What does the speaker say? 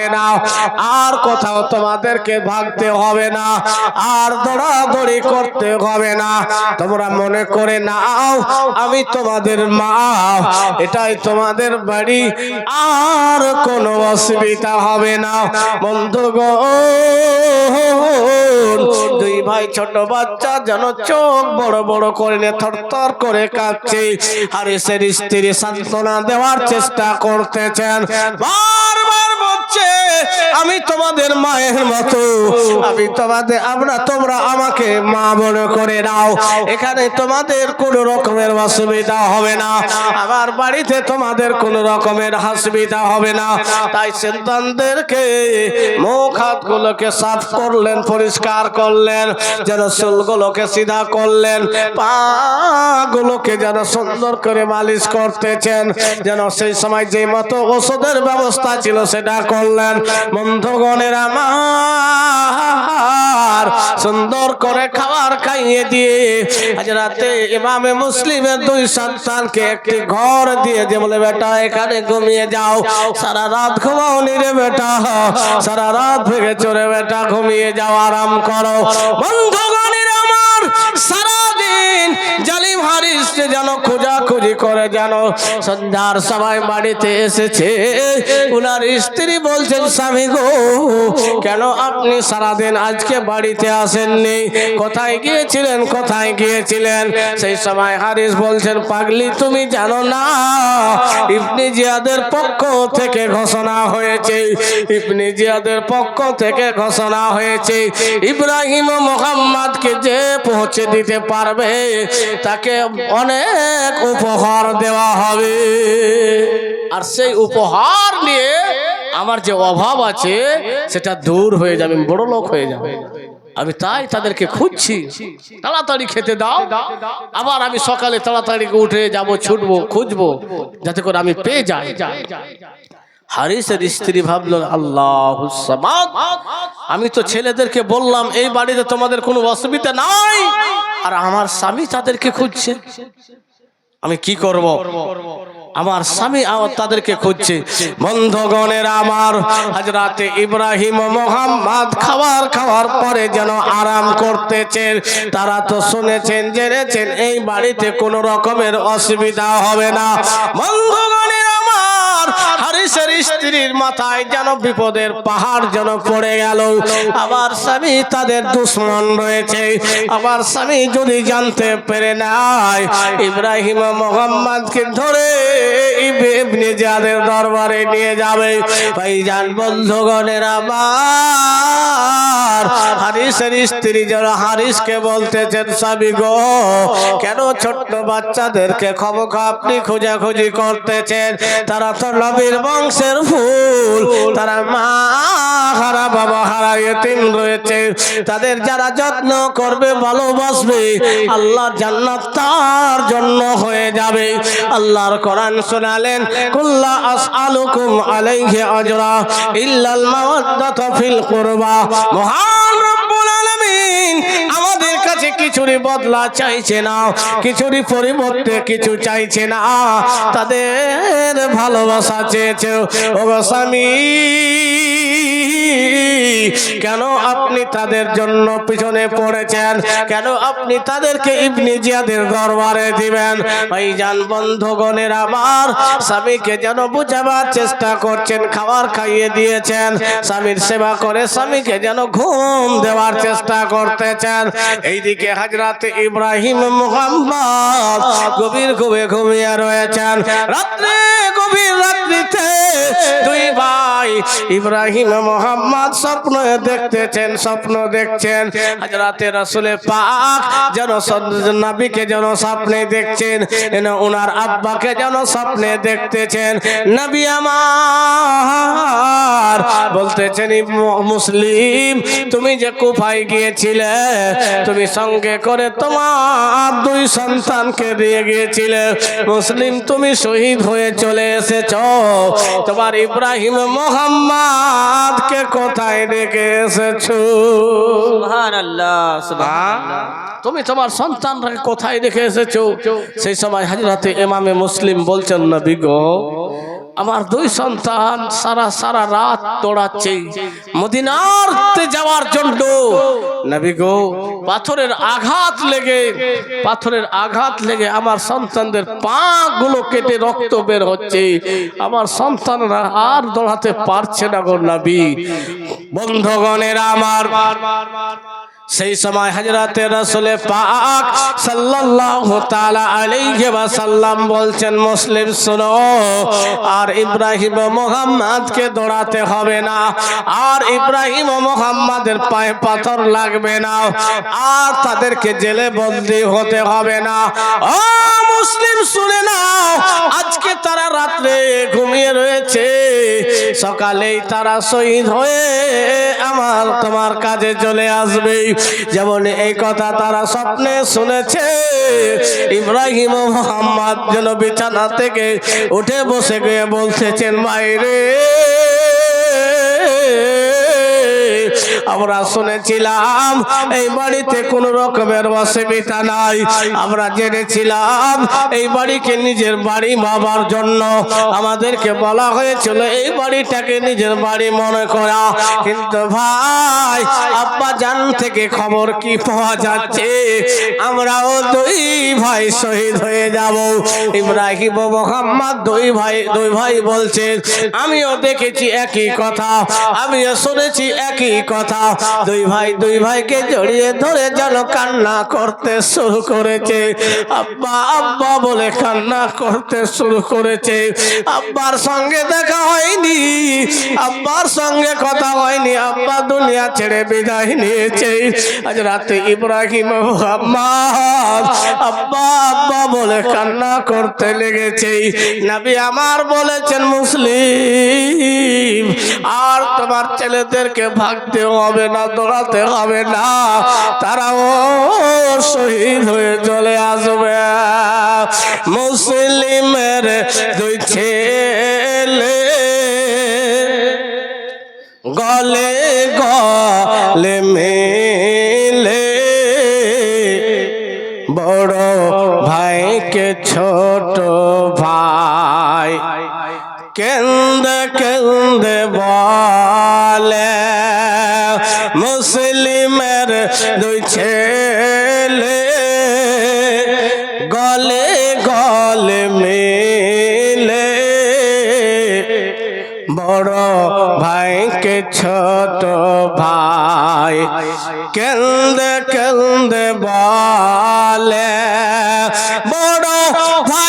না। আর কোথাও তোমাদেরকে ভাগতে হবে না। আর দৌড়াদৌড়ি করতে হবে না। তোমরা মনে করে নাও, আমি তোমাদের মা। এটাই তোমাদের বাড়ি। আর কোনো অসুবিধা হবে না। বন্ধুগণ দুই ভাই ছোট বাচ্চা যেন চোখ বড় বড় করে থরথর করে কাঁদছে। হারিসের স্ত্রী সান্ত্বনা দেওয়ার চেষ্টা করতেছেন। বারবার তোমাদের মায়ের মতো। আমি তোমাদের, আমরা তোমরা আমাকে মা মনে করে নাও। এখানে তোমাদের কোনো রকমের অসুবিধা হবে না। আমার বাড়িতে তোমাদের কোনো রকমের অসুবিধা হবে না। তাই সন্তানদেরকে মুখ হাতগুলোকে সাফ করলেন, পরিষ্কার করলেন, যেন চুলগুলোকে সিধা করলেন পা গুলোকে যেন সুন্দর করে মালিশ করতেছেন, যেন সেই সময় যে মতো ওষুধের ব্যবস্থা ছিল সেটা করলেন। বন্ধুগণের আমার সুন্দর করে খাবার খাইয়ে দিয়ে আজ রাতে ইমামে মুসলিমের দুই সন্তানকে একটি ঘর দিয়ে যে বলে, বেটা, এখানে ঘুমিয়ে যাও। সারা রাত ঘুমাওনি রে বেটা। সারা রাত ভেঙে চড়ে বেটা, ঘুমিয়ে যাও, আরাম করো। বন্ধুগণের আমার সারাদিন জালিম হারিস যেন খোঁজাখুঁজি করে যেন সন্ধ্যার সময় বাড়িতে এসেছে। উনার স্ত্রী বলছেন, স্বামী গো, কেন আপনি সারাদিন আজকে বাড়িতে আসেননি? কোথায় গিয়েছিলেন? কোথায় গিয়েছিলেন? সেই সময় হারিস বলছেন, পাগলি, তুমি জানো না, ইবনি জিয়াদের পক্ষ থেকে ঘোষণা হয়েছে। ইবনি জিয়াদের পক্ষ থেকে ঘোষণা হয়েছে, ইব্রাহিম মোহাম্মদকে যে পৌঁছে দিতে পারবে, তাকে অনেক উপহার দেওয়া হবে। আর সেই উপহার নিয়ে আমার যে অভাব আছে, সেটা দূর হয়ে যাবে বড় লোক হয়ে যাবে। আমি তাই তাদেরকে খুঁজছি। তাড়াতাড়ি খেতে দাও। আবার আমি সকালে তাড়াতাড়ি উঠে যাব, ছুটবো, খুঁজবো, যাতে করে আমি পেয়ে যাই। হারিসের স্ত্রী ভাবলো, আল্লাহ আমি তো ছেলেদেরকে বললাম, এই বাড়িতে তোমাদের কোনো অসুবিধা নাই, আর আমার স্বামী তাদেরকে খুঁজছে। আমি কি করব? আমার স্বামী তাদেরকে খুঁজছে। বন্ধগণের আমার হাজরাতে ইব্রাহিম ও মোহাম্মদ খাবার খাওয়ার পরে যেন আরাম করতেছেন তারা তো শুনেছেন, জেনেছেন, এই বাড়িতে কোনো রকমের অসুবিধা হবে না। বন্ধগণের আমার হারিসের স্ত্রীর মাথায় যেন বিপদের পাহাড় যেন পড়ে গেল। আমার স্বামী তাদের দুশ্মন রয়েছে। আমার স্বামী যদি জানতে পেরে নাই ইব্রাহিম মোহাম্মদকে ধরে যাদের দরবারে নিয়ে যাবে। ভাই ভাইজান, বন্ধুগণের আমার হারিসের স্ত্রী যেন হারিসকে বলতেছেন স্বামী গো কেন ছোট্ট বাচ্চাদেরকে খবর আপনি খোঁজাখুঁজি করতেছেন? তারা তো নবীর বংশের ফুল তারা মা রয়েছে। তাদের যারা যত্ন করবে, ভালোবাসবে, আল্লাহ জান্নাত তার জন্য হয়ে যাবে। আল্লাহর কোরআন শোনালেন, কুল্লা আসআলুকুম আলাইহি আজরা ইল্লাল ফিল কুরবা। মহান রব্বুল আলামিন আমাদের কাছে কিছুরই বদলা চাইছে না, কিছুরই পরিবর্তে কিছু চাইছে না। তাদের ভালোবাসা চেয়েছে, ও স্বামী। কেন আপনি তাদের জন্য পিছনে পড়েছেন। কেন আপনি তাদেরকে ইবনি জিয়াদের দরবারে দিবেন? ভাইজান বন্ধুগণের আমার, স্বামীকে যেন বুঝাবার চেষ্টা করছেন, খাবার খাইয়ে দিয়েছেন, স্বামীর সেবা করে স্বামীকে যেন ঘুম দেওয়ার চেষ্টা করতেছেন। এইদিকে হাজরাতে ইব্রাহিম মুহাম্মদ গভীর ঘুমে ঘুমিয়ে রয়েছেন। রাত্রে গভীর রাত্রিতে দুই ভাই ইব্রাহিম মোহাম্মদ স্বপ্ন দেখতেছেন স্বপ্ন দেখছেন। হাজরাতে রসুলে পাক যেন নবীকে যেন স্বপ্নে দেখছেন ওনার আব্বাকে যেন স্বপ্নে দেখতেছেন। নবী আমার বলতেছেন মুসলিম, তুমি যে কুফায় গিয়েছিলে, তুমি সঙ্গে করে তোমার দুই সন্তানকে দিয়ে গিয়েছিলে। মুসলিম, তুমি শহীদ হয়ে চলে এসেছ। তোমার ইব্রাহিম মোহাম্মদকে কোথায় ডেকে এসেছ। তুমি তোমার সন্তানকে কোথায় দেখে এসেছ। সেই সময় হাজরাতে ইমামে মুসলিম বলছেন নবী গো আমার দুই সন্তান সারা সারা রাত দৌড়াচ্ছে। মদিনারতে যাওয়ার জন্য। নবী গো, পাথরের আঘাত লেগে, পাথরের আঘাত লেগে আমার সন্তানদের পা গুলো কেটে রক্ত বের হচ্ছে। আমার সন্তানরা আর দৌড়াতে পারছে না গো নবী। বন্ধগণের আমার সেই সময় হজরতে রসুল পাক ওয়াসাল্লাম বলছেন, মুসলিম শুনো, আর ইব্রাহিম মুহাম্মদকে দৌড়াতে হবে না, আর ইব্রাহিম মুহাম্মাদের পায়ে পাথর লাগবে না, আর তাদেরকে জেলে বন্দি হতে হবে না। ও মুসলিম শুনে নাও, আজকে তারা রাত্রে ঘুমিয়ে রয়েছে, সকালেই তারা শহীদ হয়ে আমার তোমার কাজে চলে আসবে যেমন এই কথা তারা স্বপ্নে শুনেছে। ইব্রাহিম ও মোহাম্মদ যেন বিছানা থেকে উঠে বসে গিয়ে বলছেন বাইরে আমরা শুনেছিলাম, এই বাড়িতে কোন রকমের অসুবিধা নাই। আমরা জেনেছিলাম, এই বাড়িকে নিজের বাড়ি ভাবার জন্য আমাদেরকে বলা হয়েছিল, এই বাড়িটাকে নিজের বাড়ি মনে করা। কিন্তু ভাই আব্বা জান থেকে খবর কি পাওয়া যাচ্ছে? আমরাও দুই ভাই শহীদ হয়ে যাব। ইব্রাহিম মোহাম্মদ দুই ভাই দুই ভাই বলছেন, আমিও দেখেছি একই কথা, আমিও শুনেছি একই কথা। দুই ভাই, দুই ভাইকে জড়িয়ে ধরে যেন কান্না করতে শুরু করেছে। আব্বা আব্বা বলে কান্না করতে শুরু করেছে। আব্বার সঙ্গে দেখা হয়নি। আব্বার সঙ্গে কথা হয়নি। আব্বা দুনিয়া ছেড়ে বিদায় নিয়েছে। আজ রাতে ইব্রাহিম মোহাম্মদ আব্বা আব্বা বলে কান্না করতে লেগেছে। নবী আমার বলেছেন, মুসলিম, আর তোমার ছেলেদেরকে ভাগতে হবে না, দৌড়াতে হবে না। তারাও শহীদ হয়ে চলে আসবে। মুসলিমের দুই ছেলে গলে গলে মেলে। বড় ভাইকে ছোট ভাই কেন্দ্র কেন্দ্র বলে। থেকে ছোট ভাই। কেন্দে কেন্দে বলে বড় ভাই